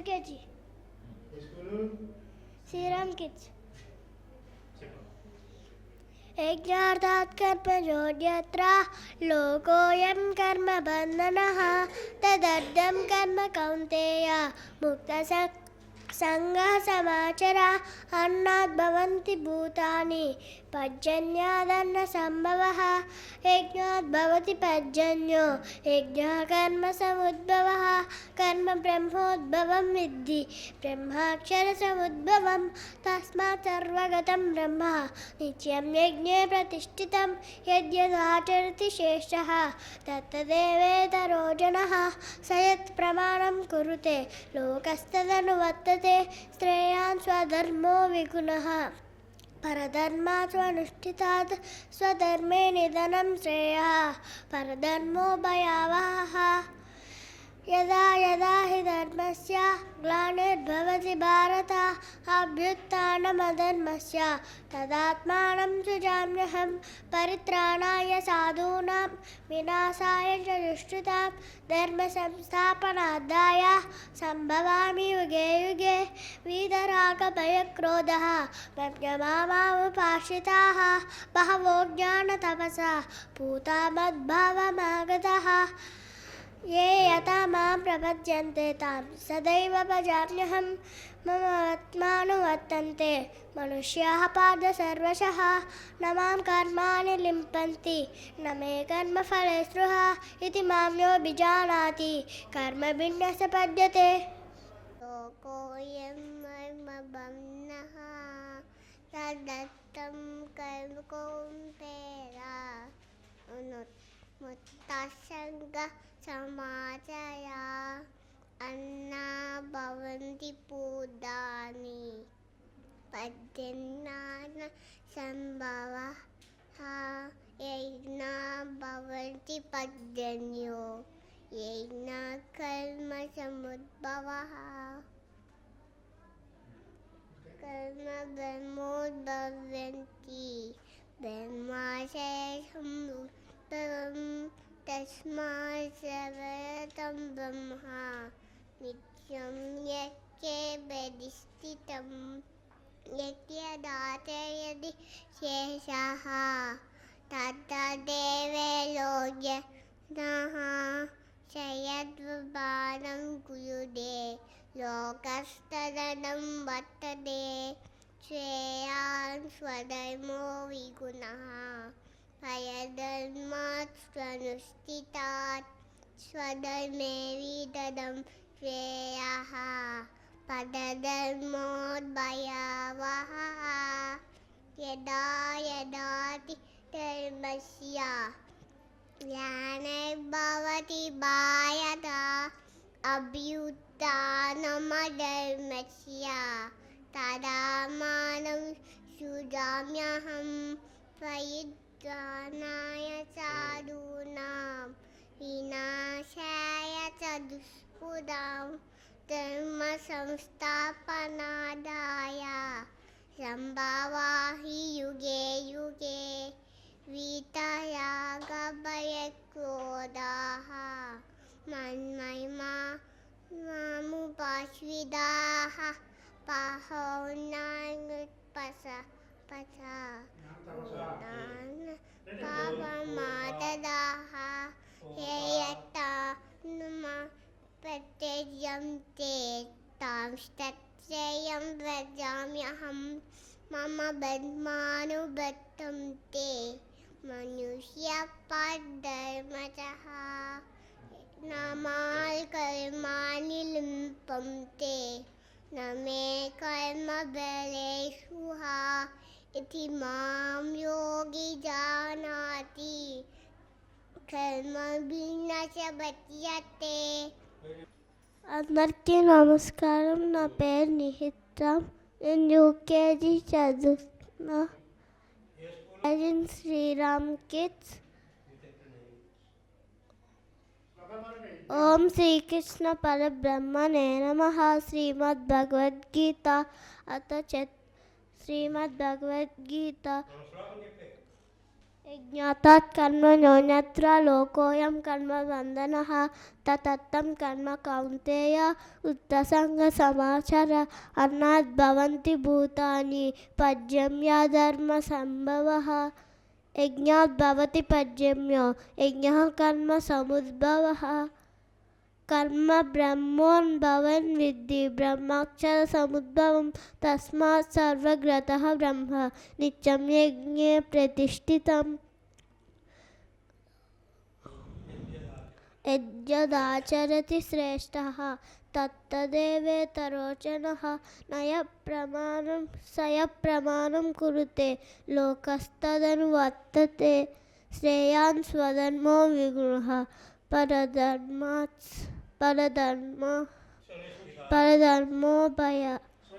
UKG. Serum Kids. यज्ञार्थात् कर्मजोर्यत्र लोकोऽयं कर्मबन्धनः तदर्थं कर्म कौन्तेय मुक्तसक् సంఘ సమాచర అన్నాద్భవంతి భూతాని పర్జన్యాదన్న సంభవ. యజ్ఞాద్భవతి పర్జన్యో యజ్ఞకర్మ సముద్భవ. కర్మ బ్రహ్మోద్భవం విద్ధి బ్రహ్మాక్షర సముద్భవం తస్మాత్ సర్వగతం బ్రహ్మ. నిత్యం యజ్ఞే ప్రతిష్ఠితం యద్యదాచరతి శేష. తత్తదేవేతరోజన సయత్ ప్రమాణం కురుతే లోకస్తదనువర్త लोकस्तदनुवर्तते श्रेयान् स्वधर्मो विगुणः परधर्मात् स्वनुष्ठितात् स्वधर्मे निधनं श्रेयः परधर्मो भयावहः यदा यदा हि धर्मस्य ग्लानिर्भवति भारत अभ्युत्थानमधर्मस्य तदात्मानं सृजाम्यहं परित्राणाय साधूनां विनाशाय च दुष्कृतां धर्मसंस्थापनार्थाय सम्भवामि युगे युगे वीतरागभयक्रोधः। मध्यमामामुपाश्रिताः बहवो ज्ञानतपसा पूता मद्भावमागतः ये यथा माँ प्रपद्यन्ते तां। सदैव भजाम्यहं मम आत्मानुवर्तन्ते। मनुष्याः पाद सर्वशः न माँ कर्माणि लिम्पन्ति, न मे कर्मफले स्पृहा इति माँ यो विजानाति कर्मभिन्नः स पद्यते लोकोऽयं मर्मबन्धः तदत्तं कर्म कौन्तेया मुत्तसङ्गसमाचया अन्ना भवन्ति पूतानि पद्यन्नान सम्भवः यज्ञा भवन्ति पद्यन्यो यज्ञा कर्मसमुद्भवः कर्म ब्रह्मोद्भवन्ति ब्रह्माशयसं उत्तरं तस्मात् सर्वतं ब्रह्मा नित्यं यज्ञे प्रतिष्ठितं यद्यदाचयति शेषः तद्देवे लोक्यनः शयद्वबाणं कुरुदे लोकस्तदनं वर्तते श्रेयान् स्वधर्मो विगुणः भयधर्मात् स्वनुष्ठितात् स्वधर्मे विददं श्रेयः पदधर्मोद्भयावहः यदा यदाति धर्मस्य ज्ञानैर्भवति भायता अभ्युत्थानमधर्मस्य तदा मानं सुजाम्यहं प्रयुद्धानाय साधूनां विनाशाय च दुष्कृतां धर्मसंस्थापनादाय सम्भवा हि युगे युगे वीतरागभयक्रोधाः मन्मयिमा मामुपाश्विदाः पाहौनाङ्गपस पस पापमाददाः ये यथा नुम प्रत्ययन्ते तां तत्श्रेयं व्रजाम्यहं मम बद्मानुबद्धं ते मनुष्यपद्धर्मतः नमाल् लिम्पन्ते न मे कर्मबलेषु इति मां योगी जानाति कर्मभिन्न च బధ్యతే అందరికీ నమస్కారం నా పేరు నిహితం నేను యూకేజీ చదువుతున్నా అజిన్ శ్రీరామ్ కిడ్స్ ఓం శ్రీకృష్ణ పరబ్రహ్మణే నమ శ్రీమద్ భగవద్గీత యజ్ఞాతాత్ కర్మ న్యోన్యత్ర లోకోయం కర్మ వందన తతత్తం కర్మ కౌంతేయ ఉత్తసంగ సమాచార అన్నాద్ భవంతి భూతాని పద్యమ్యా ధర్మ సంభవ యజ్ఞాద్భవతి పద్యమ్యో యజ్ఞ కర్మ సముద్భవ कर्म ब्रह्मोन्भवन् विद्धि ब्रह्माक्षरसमुद्भवं तस्मात् सर्वग्रतः ब्रह्म, नित्यं यज्ञे प्रतिष्ठितम्। यद्यदाचरति श्रेष्ठः, तत्तदेवेतरोचनः, नयप्रमाणं, सयप्रमाणं कुरुते लोकस्तदनुवर्तते श्रेयान् स्वधर्मो विगुणः परधर्मात्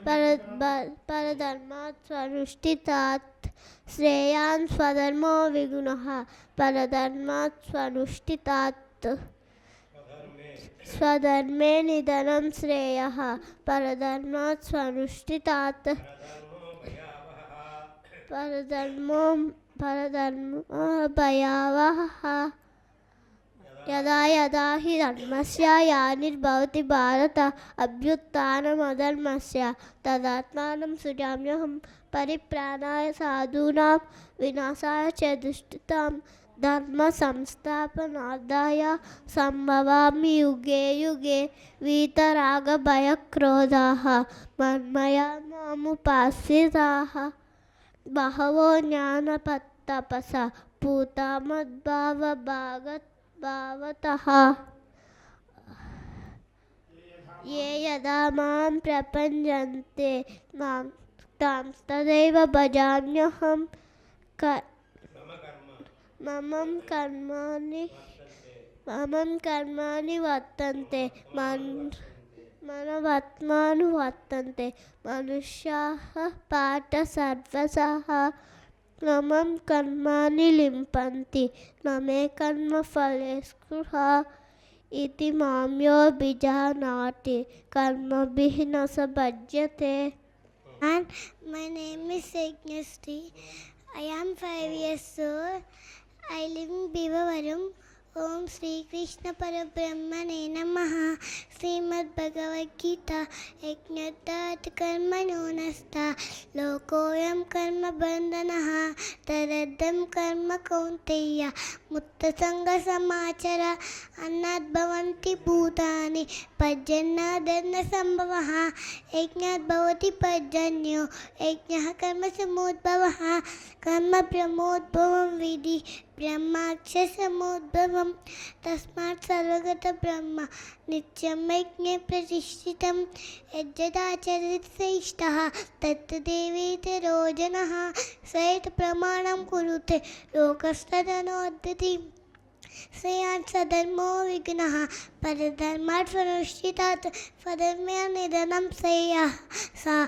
पर, ब- परधर्मात् स्वनुष्ठितात्, श्रेयान् स्वधर्मो विगुणः परधर्मात् स्वनुष्ठितात्। स्वधर्मे निधनं श्रेयः परधर्मात् स्वनुष्ठितात्। परधर्मो परधर्मो भयावहः। యదా యదా హి ధర్మస్య యానిర్భవతి భారత అభ్యుత్నమధర్మస్య తదాత్మానం సృజామ్యహం పరిప్రాణాయ సాధూనాం వినాశాయ చ దుష్టితాం. ధర్మ సంస్థాపనార్థాయ సంభవామి యుగే యుగే వీతరాగ భయక్రోధా మన్మయా మాముపాసితా బహవో జ్ఞానపత్తపస పూతమద్భావ భాగత్ भावतः। ये यदा माँ प्रपञ्चन्ते माँ तां तदैव भजाम्यहं क मम कर्माणि मम कर्माणि वर्तन्ते, मन् मनवत्मानुवर्तन्ते मनुष्याः पाठ सर्वसः कर्माणि लिम्पन्ति न मे कर्मफले स्पृहा इति माँ यो विजानाति कर्मभिः न भज्यते And my name is Sagnasri. I am five years old. I live in Bivavaram. ओम श्री कृष्ण पर ब्रह्म ने नम। श्रीमद्भगवद्गीता यज्ञात कर्म कर्म बंधन तरदम कर्म कौंतेय मुत्तसंग समाचार अन्नाद्भवन्ति भूतानि पजन्नादन्न संभवः यज्ञात् भवति पजन्यो कर्म समुद्भवः कर्म प्रमोद्भवं विधि ब्रह्माक्षसमोद्भव ब्रह्माक्षसमुद्भवं तस्मात् सर्वगतब्रह्म नित्यं यज्ञे प्रतिष्ठितं। यज्जदाचरति श्रेष्ठः तत्तदेवेति रोजनः। स प्रमाणं कुरुते लोकस्तदनोद्धति। श्रेयान् सधर्मो विघ्नः परधर्मात् स्वनुष्ठितात् स्वधर्मे निधनं श्रेयः सा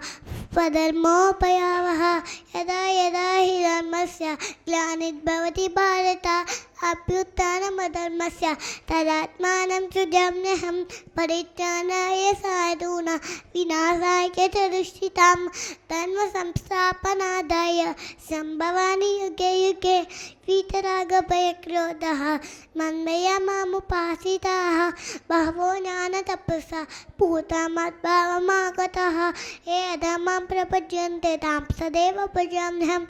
स्वधर्मोपयावः यदा यदा हि धर्मस्य ग्लानिर्भवति भारत अभ्युत्थानमधर्मस्य तदात्मानं सृजाम्यहं परित्राणाय साधूना, विनाशाय च दुष्टितां धर्मसंस्थापनादाय सम्भवानि युगे युगे, वीतरागभयक्रोधः, मन्मया मामुपासिताः బాహో జ్ఞాన తపస పూతమద్భావమాగత ఏదమం ప్రపద్యంతే తాం సదేవ భజామ్యహం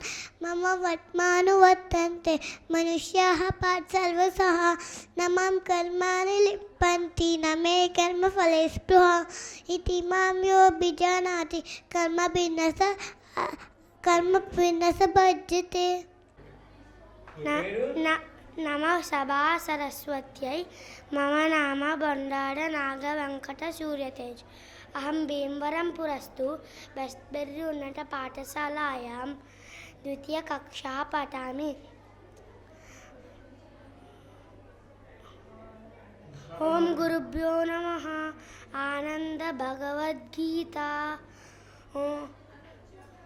మమ వర్త్మానువర్తంతే మనుష్యా పాత్ సర్వస నమం కర్మాణి లిప్పంతి నమే కర్మ ఫలే స్పృహ ఇది మాం యో బిజానాతి కర్మ భిన్నస కర్మ భిన్నస భజ్యతే నా నమ సభా సరస్వత్యై. మమ నామ బొండాడ నాగవెంకట సూర్యతేజ్. అహం భీమవరం పురస్తు బెస్ట్బెర్రీ ఉన్నత పాఠశాలాయాం. ద్వితీయ కక్షా పఠామి. ఓం గురుభ్యో నమ. ఆనంద భగవద్గీత.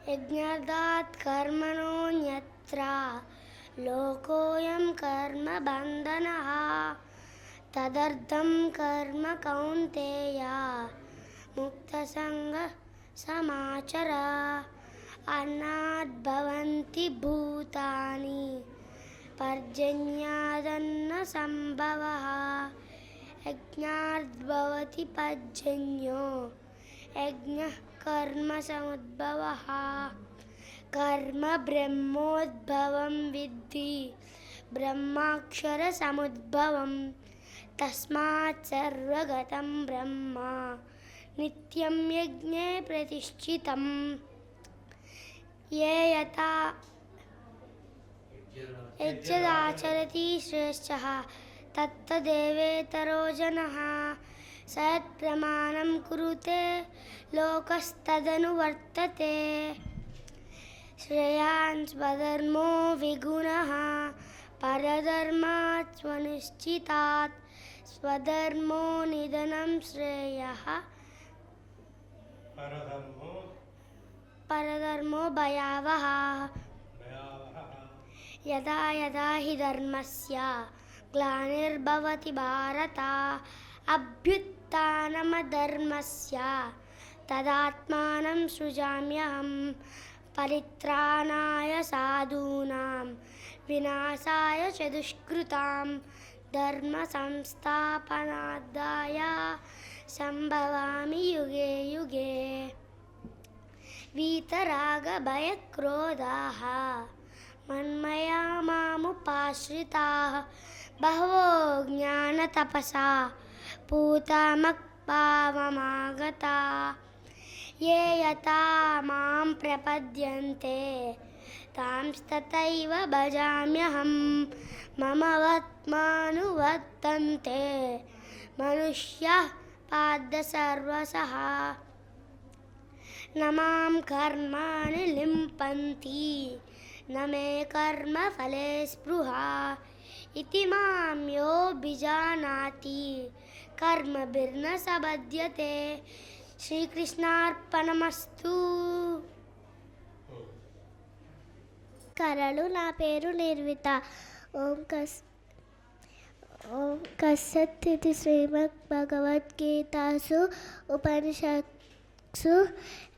యజ్ఞాదాత్ కర్మణోన్యత్ర. లోకోయం కర్మ బంధన తదర్థం కర్మ కౌంతేయ ముక్తసంగ సమాచర అన్నాద్భవంతి భూతాని పర్జన్యాదన్న సంభవ యజ్ఞాద్భవతి పర్జన్యో యజ్ఞ కర్మ సముద్భవ. కర్మ బ్రహ్మోద్భవం విద్ధి బ్రహ్మాక్షర సముద్భవం తస్మాత్ సర్వగతం బ్రహ్మ నిత్యం యజ్ఞే ప్రతిష్ఠితం ఏ యత యజ్జదాచరతి శ్రేష్ఠ తత్తదేవేతరో జన సయత్ప్రమాణం కురుతే లోకస్తదనువర్తతే स्वधर्मो विगुणः परधर्मात् स्वनिश्चितात् स्वधर्मो निधनं श्रेयः परधर्मो परधर्मो भयावः भयावहः यदा यदा हि धर्मस्य ग्लानिर्भवति भारत अभ्युत्थानमधर्मस्य तदात्मानं सृजाम्यहं परित्राणाय साधूनां विनाशाय च दुष्कृतां धर्मसंस्थापनादाय सम्भवामि युगे युगे। वीतरागभयक्रोधाः मन्मया मामुपाश्रिताः बहवो ज्ञानतपसा पूतामक्पावमागता ये यथा माँ प्रपद्यन्ते। तांस्तथैव मम वत्मानुवर्तन्ते। मनुष्यः पाद्य सर्वसः न माँ कर्माणि लिम्पन्ति, न मे कर्मफले स्पृहा। इति माँ यो विजानाति कर्मभिर्न శ్రీకృష్ణార్పణమస్తు. కరలు నా పేరు నిర్విత. ఓం కస్ ఓం కసత్ ఇది శ్రీమద్ భగవద్గీతాసు ఉపనిషత్సు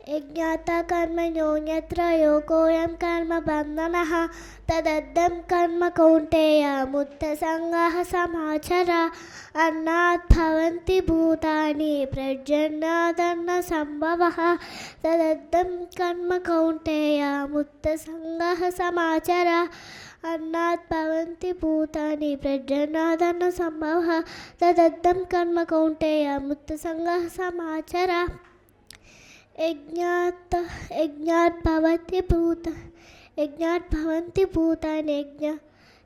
එඥාතා කර්ම ඥෝඤ්‍යත්‍ර යෝකෝයම් කර්ම බන්ධනහ තදද්දම් කර්ම කෞන්ටේය මුත්ත සංඝහ සමාචර අන්නාත්ථවන්ති භූතානි ප්‍රජ්ජනාදන්න සම්භවහ තදද්දම් කර්ම කෞන්ටේය මුත්ත සංඝහ සමාචර අන්නාත් පවන්ති භූතානි ප්‍රජ්ජනාදන්න සම්භවහ තදද්දම් කර්ම කෞන්ටේය මුත්ත සංඝහ සමාචරා यज्ञात् यज्ञात् भवति भूत, यज्ञात् भवन्ति भूतानि, यज्ञ,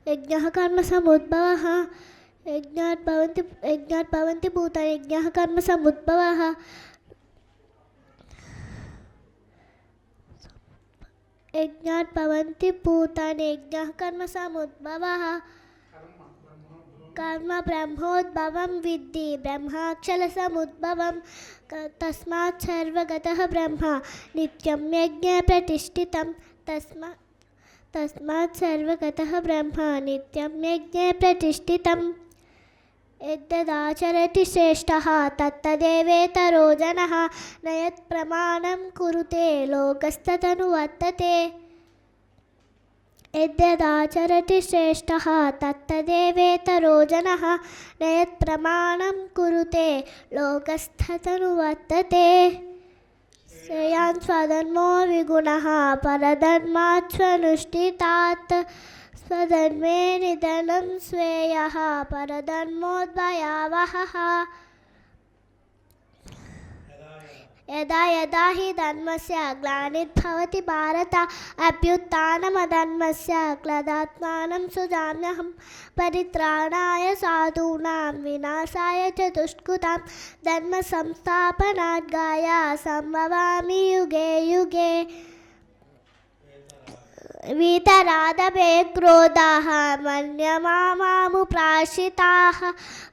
यज्ञः कर्मसमुद्भवः यज्ञात् भवन्ति भूतानि, यज्ञः कर्मसमुद्भवः। यज्ञात् भवन्ति भूतानि, यज्ञः कर्मसमुद्भवः। कर्म ब्रह्मोद्भवं विद्धि ब्रह्माक्षलसमुद्भवं तस्मात् सर्वगतः ब्रह्मा। नित्यं यज्ञे प्रतिष्ठितं तस्मात् तस्मात् सर्वगतः ब्रह्म। नित्यं यज्ञे प्रतिष्ठितं यद्यदाचरति श्रेष्ठः तत्तदेवेतरो जनः। नयत् प्रमाणं कुरुते लोकस्तदनुवर्तते। यद्यदाचरति श्रेष्ठः तत्तदेवेतरो जनः न यत्प्रमाणं कुरुते लोकस्थतनु वर्तते श्रेयान् स्वधर्मो विगुणः परधर्मात् स्वनुष्ठितात् स्वधर्मे निधनं स्वेयः परधर्मोद्भयावहः यदा यदा हि धर्मस्य ग्लानिर्भवति भारत अभ्युत्थानमधर्मस्य क्लदात्मानं सुजाम्यहं परित्राणाय साधूनां विनाशाय च दुष्कृतां धर्मसंस्थापनाद्गाय सम्भवामि युगे युगे वीतराधवे क्रोधाः मन्यमामुप्राशिताः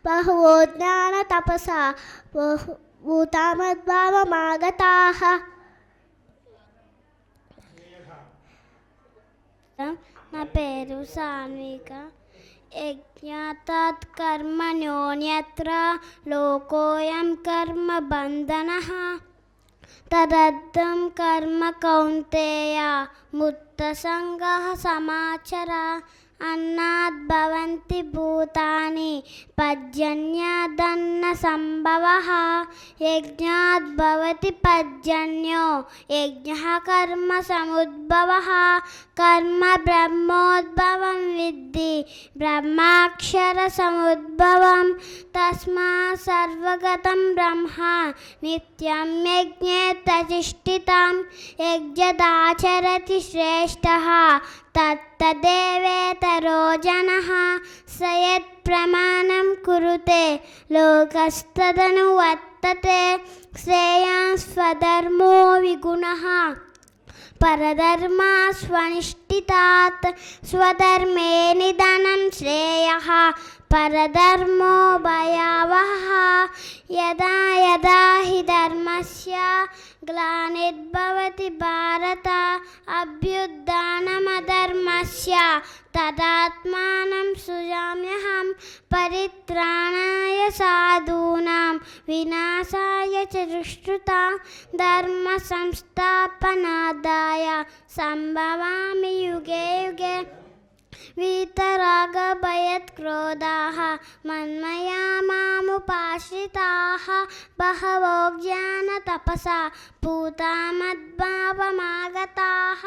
बहवो ज्ञानतपसा बहु भूतामद्भावमागताः నా పేరు సాన్విక యజ్ఞాతాత్ కర్మణ్యోన్యత్ర లోకోయం కర్మ బంధన తదర్థం కర్మ కౌంతేయ ముక్త సంగ సమాచర अन्नात् भवन्ति भूतानि, पर्जन्यादन्नसम्भवः। यज्ञात् भवति पर्जन्यो, यज्ञः कर्मसमुद्भवः। कर्म ब्रह्मोद्भवं विद्धि, ब्रह्माक्षरसमुद्भवं। तस्मात् सर्वगतं ब्रह्म, नित्यं यज्ञे प्रतिष्ठितं। यज्ञदाचरति श्रेष्ठः। तत्तदेवेतरो जनः स यत्प्रमाणं कुरुते लोकस्तदनुवर्तते श्रेयान् स्वधर्मो विगुणः परधर्मा स्वनिष्ठितात् स्वधर्मे निधनं श्रेयः परधर्मो भयावहः यदा यदा हि धर्मस्य ग्लानिर्भवति भारत अभ्युत्थानमधर्मस्य तदात्मानं सृजाम्यहं परित्राणाय साधूनां विनाशाय च दुष्कृतां धर्मसंस्थापनादाय सम्भवामि युगे युगे वीतरागभयत्क्रोधाः मन्मया मामुपाश्रिताः बहवो ज्ञानतपसा पूता मद्भावमागताः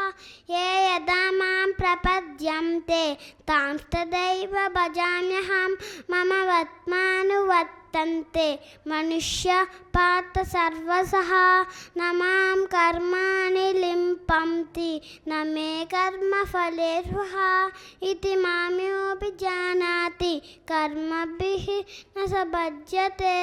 ये यदा माँ प्रपद्यन्ते तां तदैव भजाम्यहं मम वत्मानुवर्तन्ते मनुष्य पात सर्वसः न माँ कर्माणि लिम्पन्ति न मे कर्मफले स्पृहा इति माम्योऽपि योऽपि जानाति कर्मभिः न स भज्यते